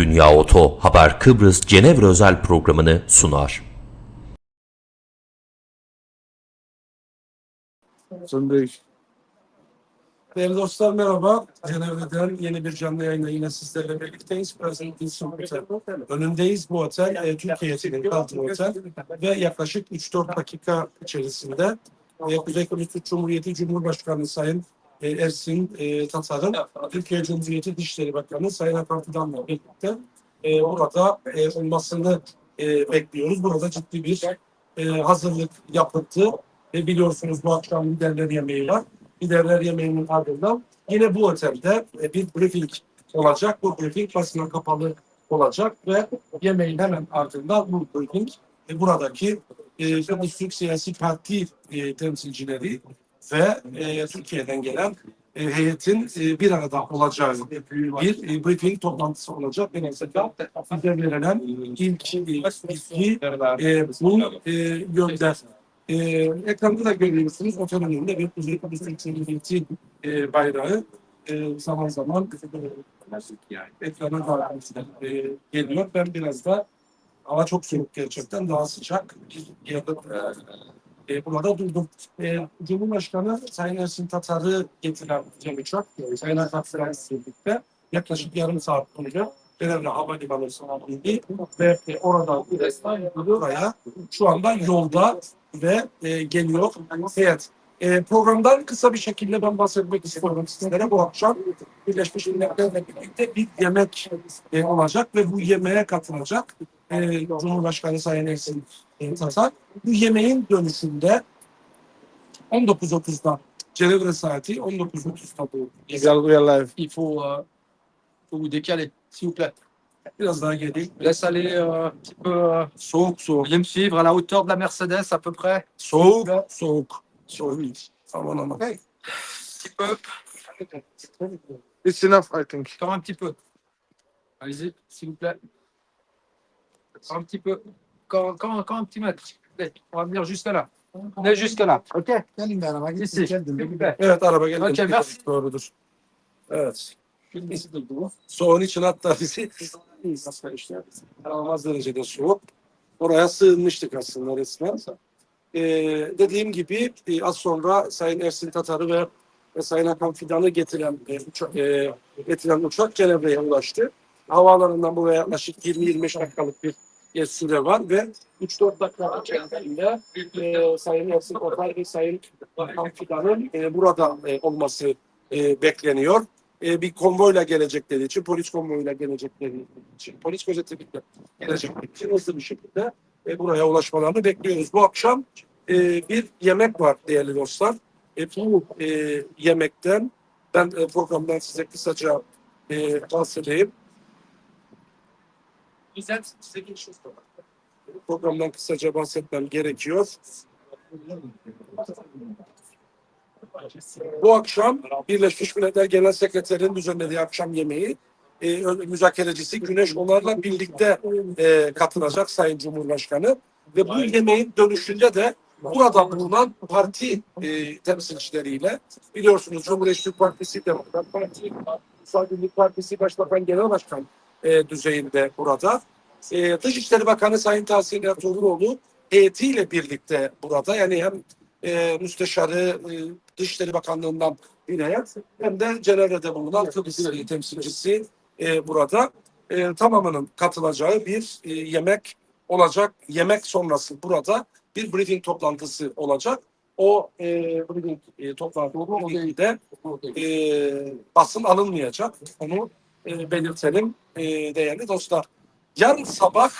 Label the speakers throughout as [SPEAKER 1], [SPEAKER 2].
[SPEAKER 1] Dünya Oto Haber Kıbrıs Cenevre özel programını sunar.
[SPEAKER 2] Değerli dostlar merhaba. Cenevre'den yeni bir canlı yayınla yine sizlerle birlikteyiz. Present Hilton Otel. Önündeyiz. Bu otel e, Türkiye'nin kaldığı otel ve yaklaşık 3-4 dakika içerisinde e, Kuzey Kıbrıs Türk Cumhuriyeti Cumhurbaşkanı Sayın e, Ersin e, Tatar'ın Türkiye Cumhuriyeti Dışişleri Bakanı Sayın Hakan Fidan'la birlikte e, burada e, olmasını e, bekliyoruz. Burada ciddi bir e, hazırlık yapıldı. E, biliyorsunuz bu akşam liderler yemeği var. Liderler yemeğinin ardından yine bu otelde e, bir briefing olacak. Bu briefing basına kapalı olacak ve yemeğin hemen ardından bu briefing e, buradaki e, Türk Siyasi Parti e, temsilcileri ve e, Türkiye'den gelen e, heyetin e, bir arada olacağı bir e, briefing toplantısı olacak. En azından bize verilen ilk e, bilgi e, bu e, yönde. E, ekranda da görüyorsunuz otel önünde bir Cumhuriyeti e, bayrağı e, zaman zaman e, ekrana da e, geliyor. Ben biraz da hava çok soğuk gerçekten daha sıcak yerde e, burada durdum. E, Cumhurbaşkanı Sayın Ersin Tatar'ı getiren Cem Uçak, Sayın Erkan Frans birlikte yaklaşık yarım saat boyunca Cenevre Havalimanı sahilinde ve e, oradan buraya şu anda yolda ve e, geliyor heyet. E, programdan kısa bir şekilde ben bahsetmek istiyorum sizlere. Bu akşam Birleşmiş Milletler'le birlikte bir yemek e, olacak ve bu yemeğe katılacak e, Cumhurbaşkanı Sayın Ersin Tatar. Bu yemeğin dönüşünde 19.30'da Cenevre saati 19.30'da bu yemek.
[SPEAKER 3] Il faut, euh, faut vous décaler, s'il vous plaît.
[SPEAKER 2] Biraz daha geleyim.
[SPEAKER 3] Laisse aller euh, un petit peu. euh,
[SPEAKER 2] Soğuk soğuk.
[SPEAKER 3] veuillez me suivre à la hauteur de la Mercedes, à peu près.
[SPEAKER 2] Soğuk soğuk. Soğuk. Aman aman.
[SPEAKER 3] Un petit peu,
[SPEAKER 4] It's enough, I think.
[SPEAKER 3] encore un petit peu. Allez-y, s'il vous plaît. Un petit peu. Encore, encore, encore un petit mètre. Allez, on va venir jusque là. Venez jusque là. OK Ici, s'il vous plaît.
[SPEAKER 2] Evet araba geldi.
[SPEAKER 3] Okey, merci.
[SPEAKER 2] Doğrudur. Evet. Soğun için hatta bizi inanılmaz derecede soğuk. Oraya sığınmıştık aslında resmen. Ee, dediğim gibi e, az sonra Sayın Ersin Tatar'ı ve, ve Sayın Hakan Fidan'ı getiren, e, uçak, e, getiren uçak Cenevre'ye ulaştı. Havaalanından buraya yaklaşık 20-25 dakikalık bir e, süre var ve 3-4 dakika içerisinde e, Sayın Ersin Tatar ve Sayın Hakan Fidan'ın e, burada e, olması e, bekleniyor. E, bir konvoyla gelecekleri için, polis konvoyuyla gelecekleri için, polis gözetimiyle gelecekleri için hızlı bir şekilde e, buraya ulaşmalarını bekliyoruz. Bu akşam e, bir yemek var değerli dostlar. E, bu e, yemekten ben e, programdan size kısaca e, bahsedeyim. Programdan kısaca bahsetmem gerekiyor. Bu akşam Birleşmiş Milletler Genel Sekreterinin düzenlediği akşam yemeği e, müzakerecisi Güneş onlarla birlikte e, katılacak Sayın Cumhurbaşkanı. Ve bu yemeğin dönüşünde de burada bulunan parti e, temsilcileriyle biliyorsunuz Cumhuriyet Türk Partisi, Demokrat Parti, Birlik Partisi Başbakan Genel Başkan e, düzeyinde burada. E, Dışişleri Bakanı Sayın Tahsin Ertuğruloğlu heyetiyle birlikte burada yani hem e, müsteşarı e, Dışişleri Bakanlığı'ndan bir heyet hem de Cenevre'de bulunan Kıbrıs temsilcisi e, burada e, tamamının katılacağı bir e, yemek olacak. Yemek sonrası burada bir briefing toplantısı olacak. O e, briefing e, toplantısında e, basın alınmayacak. Onu e, belirtelim e, değerli dostlar. Yarın sabah,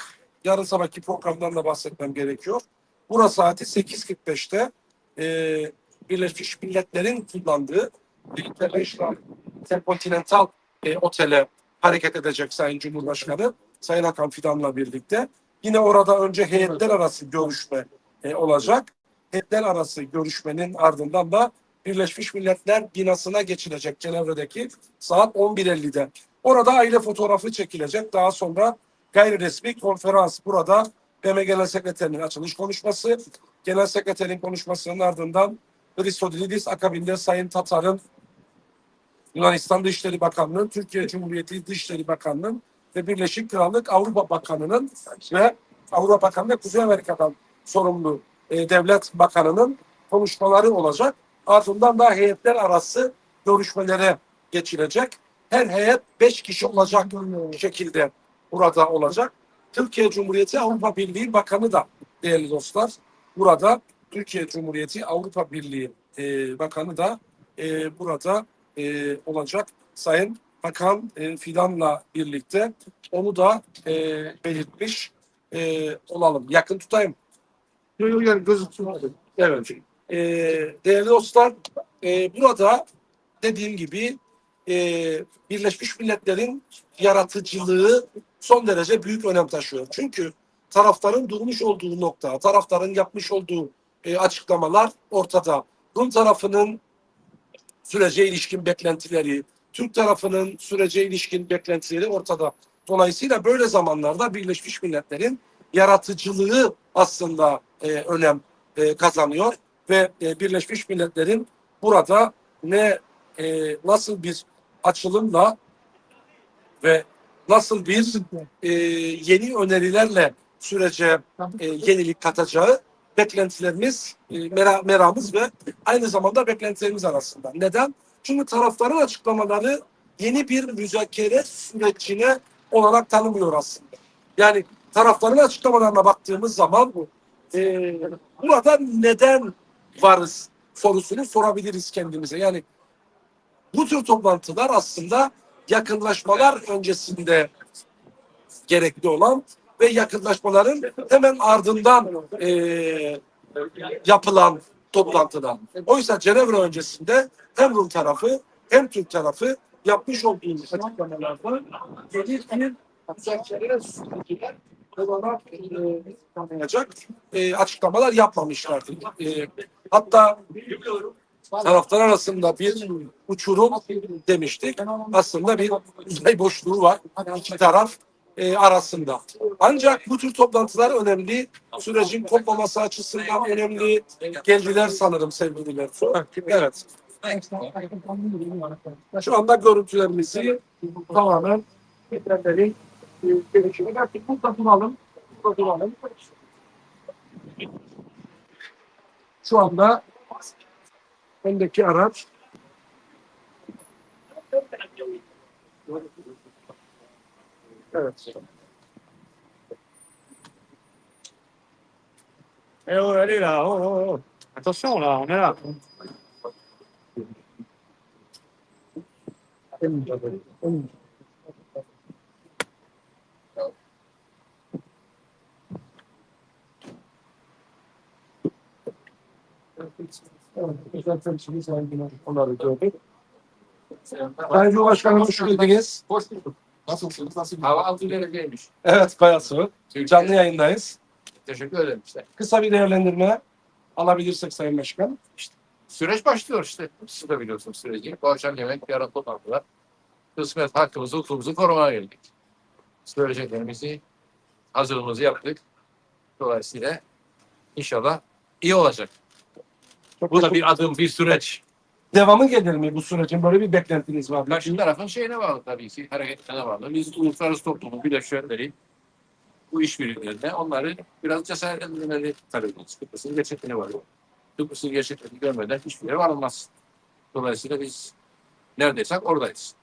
[SPEAKER 2] yarın sabahki programdan da bahsetmem gerekiyor. Burası saati 8.45'te e, Birleşmiş Milletler'in kullandığı International Intercontinental e, Otel'e hareket edecek Sayın Cumhurbaşkanı, Sayın Hakan Fidan'la birlikte. Yine orada önce heyetler arası görüşme e, olacak. Heyetler arası görüşmenin ardından da Birleşmiş Milletler binasına geçilecek Cenevre'deki saat 11.50'de. Orada aile fotoğrafı çekilecek. Daha sonra gayri resmi konferans burada BM Genel Sekreterinin açılış konuşması, Genel Sekreterin konuşmasının ardından Christodilidis akabinde Sayın Tatar'ın Yunanistan Dışişleri Bakanlığı'nın, Türkiye Cumhuriyeti Dışişleri Bakanlığı'nın ve Birleşik Krallık Avrupa Bakanı'nın ve Avrupa Bakanı ve Kuzey Amerika'dan sorumlu e, devlet bakanının konuşmaları olacak. Ardından da heyetler arası görüşmelere geçilecek. Her heyet beş kişi olacak şekilde burada olacak. Türkiye Cumhuriyeti Avrupa Birliği Bakanı da değerli dostlar burada Türkiye Cumhuriyeti Avrupa Birliği e, Bakanı da e, burada e, olacak. Sayın Bakan e, Fidan'la birlikte onu da e, belirtmiş e, olalım. Yakın tutayım.
[SPEAKER 3] Yok yok yani gözüküyor.
[SPEAKER 2] Evet. E, değerli dostlar e, burada dediğim gibi e, Birleşmiş Milletler'in yaratıcılığı son derece büyük önem taşıyor. Çünkü tarafların durmuş olduğu nokta, tarafların yapmış olduğu e, açıklamalar ortada. Rum tarafının sürece ilişkin beklentileri, Türk tarafının sürece ilişkin beklentileri ortada. Dolayısıyla böyle zamanlarda Birleşmiş Milletler'in yaratıcılığı aslında e, önem e, kazanıyor ve e, Birleşmiş Milletler'in burada ne e, nasıl bir açılımla ve nasıl bir e, yeni önerilerle sürece e, yenilik katacağı beklentilerimiz, e, mera, meramız ve aynı zamanda beklentilerimiz arasında. Neden? Çünkü tarafların açıklamaları yeni bir müzakere sürecine olarak tanımıyor aslında. Yani tarafların açıklamalarına baktığımız zaman e, burada neden varız sorusunu sorabiliriz kendimize. Yani bu tür toplantılar aslında yakınlaşmalar öncesinde gerekli olan ve yakınlaşmaların hemen ardından e, yapılan toplantılar. Oysa Cenevre öncesinde hem Rum tarafı hem Türk tarafı yapmış olduğumuz açıklamalarda yeni bir e, e, açıklamalar yapmamışlardı. E, hatta taraftar arasında bir uçurum demiştik. Aslında bir uzay boşluğu var iki taraf e, arasında. Ancak bu tür toplantılar önemli. Sürecin kopmaması açısından önemli. Geldiler sanırım sevgililer. Evet. Şu anda görüntülerimizi tamamen yeterlerin e, gelişimi. Belki burada duralım. Burada duralım. Şu anda öndeki araç Evet.
[SPEAKER 3] Eh oh, allez là, oh, oh, oh. Attention là, on est là.
[SPEAKER 2] Onları gördük. Sayın Cumhurbaşkanım hoş geldiniz.
[SPEAKER 3] Hoş bulduk. Nasılsınız? Nasıl? Hava altı dereceymiş.
[SPEAKER 2] Evet Kayasu. Canlı yayındayız.
[SPEAKER 3] Teşekkür ederim işte.
[SPEAKER 2] Kısa bir değerlendirme alabilirsek Sayın Başkan.
[SPEAKER 3] Süreç başlıyor işte. Siz de biliyorsunuz süreci. Bu akşam yemek, yarın toplantılar. Kısmet hakkımızı, hukukumuzu korumaya geldik. Söyleyeceklerimizi, hazırlığımızı yaptık. Dolayısıyla inşallah iyi olacak. Bu da bir adım, bir süreç.
[SPEAKER 2] Devamı gelir mi bu sürecin? Böyle bir beklentiniz var mı?
[SPEAKER 3] Karşı tarafın şeyine bağlı tabii ki, hareketlerine bağlı. Biz uluslararası toplumun bileşenleri, bu işbirliklerinde onları biraz cesaretlendirmeleri talep ediyoruz. Kıbrıs'ın gerçekliğine var. Kıbrıs'ın gerçekliğini görmeden hiçbir yere varılmaz. Dolayısıyla biz neredeysek oradayız.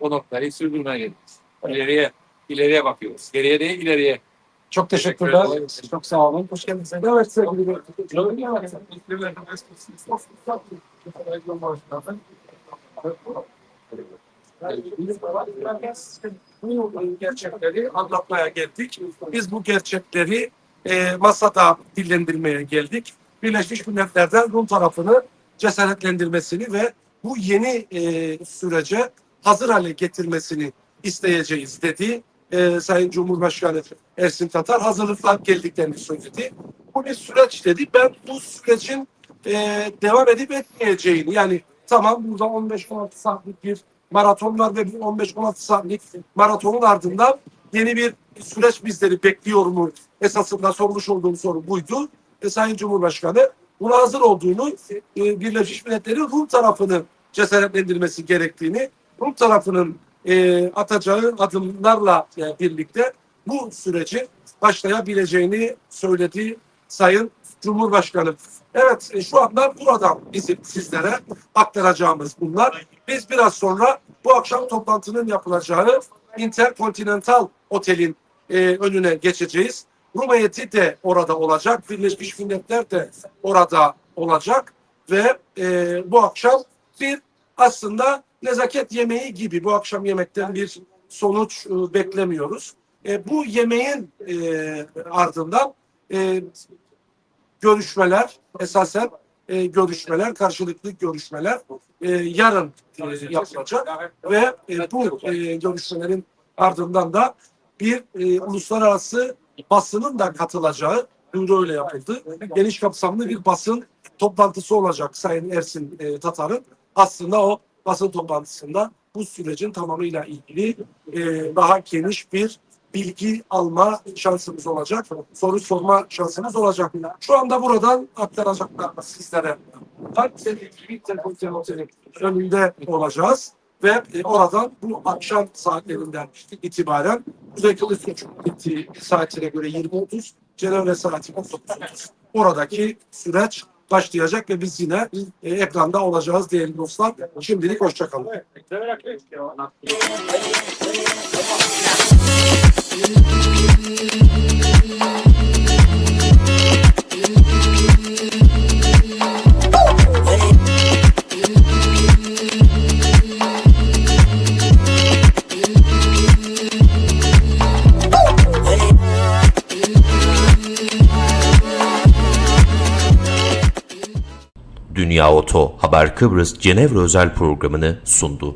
[SPEAKER 3] O noktayı sürdürmeye geliyoruz. İleriye, ileriye bakıyoruz. Geriye değil, ileriye.
[SPEAKER 2] Çok teşekkürler. Çok sağ olun. Hoş geldiniz. Evet sevgili bu gerçekleri anlatmaya geldik. Biz bu gerçekleri e, masada dillendirmeye geldik. Birleşmiş Milletler'den Rum tarafını cesaretlendirmesini ve bu yeni e, sürece hazır hale getirmesini isteyeceğiz dedi. E, Sayın Cumhurbaşkanı Ersin Tatar hazırlıklar geldiklerini söyledi. Bu bir süreç dedi. Ben bu sürecin e, devam edip etmeyeceğini yani tamam burada 15-16 saatlik bir maraton var ve bu 15-16 saatlik maratonun ardından yeni bir süreç bizleri bekliyor mu? Esasında sormuş olduğum soru buydu. E, Sayın Cumhurbaşkanı buna hazır olduğunu e, Birleşmiş Milletler'in Rum tarafını cesaretlendirmesi gerektiğini, Rum tarafının e, atacağı adımlarla e, birlikte bu sürecin başlayabileceğini söyledi Sayın Cumhurbaşkanı. Evet e, şu anda buradan bizim sizlere aktaracağımız bunlar. Biz biraz sonra bu akşam toplantının yapılacağı Intercontinental Otel'in e, önüne geçeceğiz. Rum heyeti de orada olacak. Birleşmiş Milletler de orada olacak. Ve e, bu akşam bir aslında nezaket yemeği gibi bu akşam yemekten bir sonuç e, beklemiyoruz. E, bu yemeğin e, ardından e, görüşmeler esasen e, görüşmeler karşılıklı görüşmeler e, yarın e, yapılacak ve e, bu e, görüşmelerin ardından da bir e, uluslararası basının da katılacağı duyuru öyle yapıldı. Geniş kapsamlı bir basın toplantısı olacak Sayın Ersin e, Tatar'ın. Aslında o basın toplantısında bu sürecin tamamıyla ilgili e, daha geniş bir bilgi alma şansımız olacak. Soru sorma şansımız olacak. Şu anda buradan aktaracaklar sizlere. önünde olacağız ve e, oradan bu akşam saatlerinden itibaren Kuzey Cumhuriyeti saatine göre 20.30, Cenevre saati 19.30 oradaki süreç başlayacak ve biz yine e, ekranda olacağız değerli dostlar. Şimdilik hoşçakalın.
[SPEAKER 1] Dünya Oto Haber Kıbrıs Cenevre özel programını sundu.